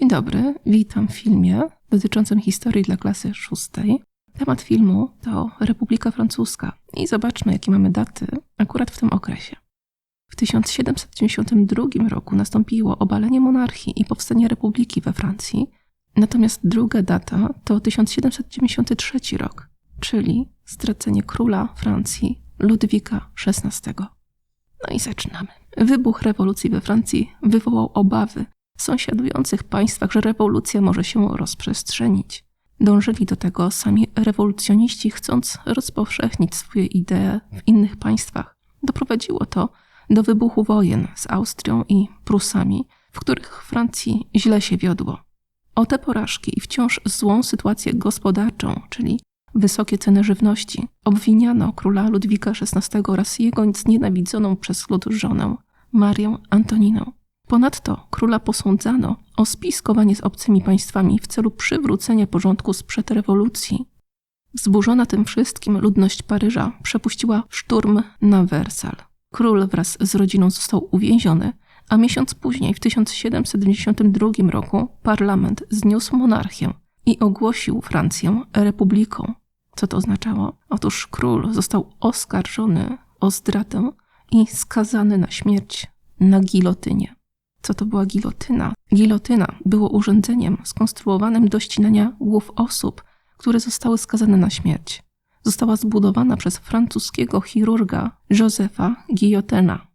Dzień dobry, witam w filmie dotyczącym historii dla klasy szóstej. Temat filmu to Republika Francuska i zobaczmy, jakie mamy daty akurat w tym okresie. W 1792 roku nastąpiło obalenie monarchii i powstanie republiki we Francji, natomiast druga data to 1793 rok, czyli stracenie króla Francji Ludwika XVI. No i zaczynamy. Wybuch rewolucji we Francji wywołał obawy sąsiadujących państwach, że rewolucja może się rozprzestrzenić. Dążyli do tego sami rewolucjoniści, chcąc rozpowszechnić swoje idee w innych państwach. Doprowadziło to do wybuchu wojen z Austrią i Prusami, w których Francji źle się wiodło. O te porażki i wciąż złą sytuację gospodarczą, czyli wysokie ceny żywności, obwiniano króla Ludwika XVI oraz jego znienawidzoną przez lud żonę, Marię Antoninę. Ponadto króla posądzano o spiskowanie z obcymi państwami w celu przywrócenia porządku sprzed rewolucji. Wzburzona tym wszystkim ludność Paryża przepuściła szturm na Wersal. Król wraz z rodziną został uwięziony, a miesiąc później, w 1792 roku, parlament zniósł monarchię i ogłosił Francję republiką. Co to oznaczało? Otóż król został oskarżony o zdradę i skazany na śmierć na gilotynie. Co to była gilotyna? Gilotyna było urządzeniem skonstruowanym do ścinania głów osób, które zostały skazane na śmierć. Została zbudowana przez francuskiego chirurga Józefa Guillotena.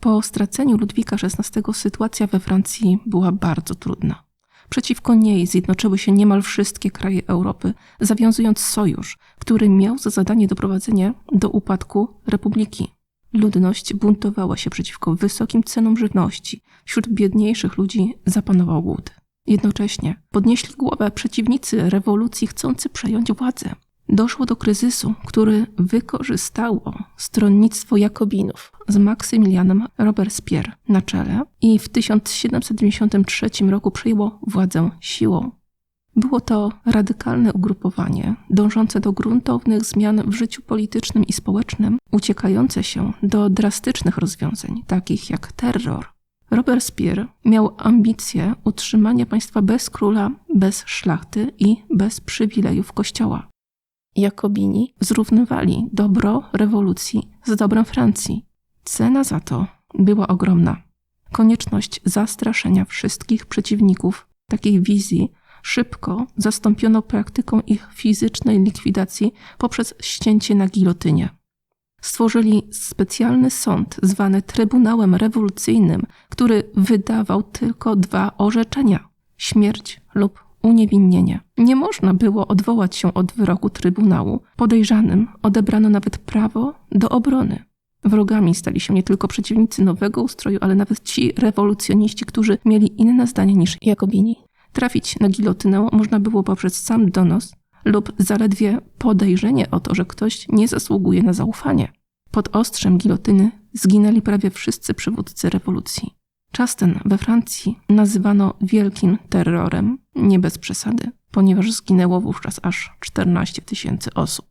Po straceniu Ludwika XVI sytuacja we Francji była bardzo trudna. Przeciwko niej zjednoczyły się niemal wszystkie kraje Europy, zawiązując sojusz, który miał za zadanie doprowadzenie do upadku republiki. Ludność buntowała się przeciwko wysokim cenom żywności. Wśród biedniejszych ludzi zapanował głód. Jednocześnie podnieśli głowę przeciwnicy rewolucji chcący przejąć władzę. Doszło do kryzysu, który wykorzystało stronnictwo Jakobinów z Maksymilianem Robespierre na czele i w 1793 roku przejęło władzę siłą. Było to radykalne ugrupowanie, dążące do gruntownych zmian w życiu politycznym i społecznym, uciekające się do drastycznych rozwiązań, takich jak terror. Robespierre miał ambicje utrzymania państwa bez króla, bez szlachty i bez przywilejów kościoła. Jakobini zrównywali dobro rewolucji z dobrem Francji. Cena za to była ogromna. Konieczność zastraszenia wszystkich przeciwników takiej wizji szybko zastąpiono praktyką ich fizycznej likwidacji poprzez ścięcie na gilotynie. Stworzyli specjalny sąd zwany Trybunałem Rewolucyjnym, który wydawał tylko dwa orzeczenia śmierć lub uniewinnienie. Nie można było odwołać się od wyroku Trybunału. Podejrzanym odebrano nawet prawo do obrony. Wrogami stali się nie tylko przeciwnicy nowego ustroju, ale nawet ci rewolucjoniści, którzy mieli inne zdanie niż Jakobini. Trafić na gilotynę można było poprzez sam donos lub zaledwie podejrzenie o to, że ktoś nie zasługuje na zaufanie. Pod ostrzem gilotyny zginęli prawie wszyscy przywódcy rewolucji. Czas ten we Francji nazywano wielkim terrorem, nie bez przesady, ponieważ zginęło wówczas aż 14 tysięcy osób.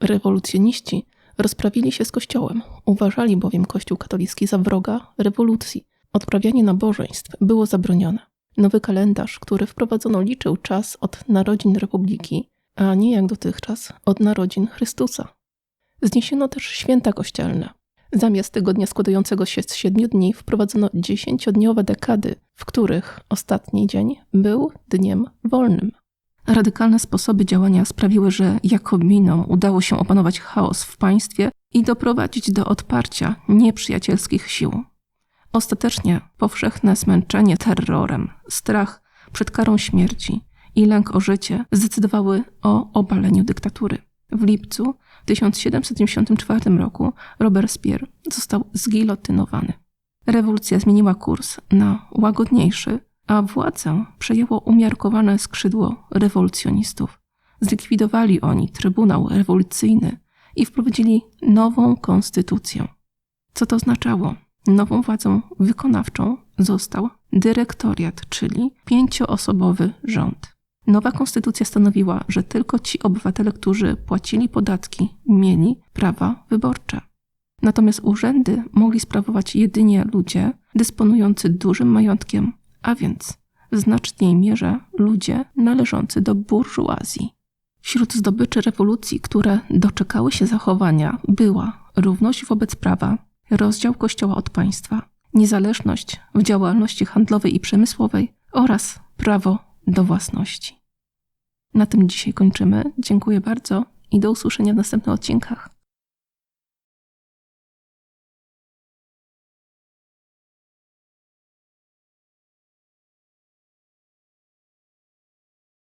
Rewolucjoniści rozprawili się z Kościołem, uważali bowiem Kościół katolicki za wroga rewolucji. Odprawianie nabożeństw było zabronione. Nowy kalendarz, który wprowadzono, liczył czas od narodzin Republiki, a nie jak dotychczas od narodzin Chrystusa. Zniesiono też święta kościelne. Zamiast tygodnia składającego się z siedmiu dni wprowadzono dziesięciodniowe dekady, w których ostatni dzień był dniem wolnym. Radykalne sposoby działania sprawiły, że Jakobinom udało się opanować chaos w państwie i doprowadzić do odparcia nieprzyjacielskich sił. Ostatecznie powszechne zmęczenie terrorem, strach przed karą śmierci i lęk o życie zdecydowały o obaleniu dyktatury. W lipcu 1794 roku Robespierre został zgilotynowany. Rewolucja zmieniła kurs na łagodniejszy, a władzę przejęło umiarkowane skrzydło rewolucjonistów. Zlikwidowali oni Trybunał Rewolucyjny i wprowadzili nową konstytucję. Co to oznaczało? Nową władzą wykonawczą został dyrektoriat, czyli pięcioosobowy rząd. Nowa konstytucja stanowiła, że tylko ci obywatele, którzy płacili podatki, mieli prawa wyborcze. Natomiast urzędy mogli sprawować jedynie ludzie dysponujący dużym majątkiem, a więc w znacznej mierze ludzie należący do burżuazji. Wśród zdobyczy rewolucji, które doczekały się zachowania, była równość wobec prawa, rozdział Kościoła od państwa, niezależność w działalności handlowej i przemysłowej oraz prawo do własności. Na tym dzisiaj kończymy. Dziękuję bardzo i do usłyszenia w następnych odcinkach.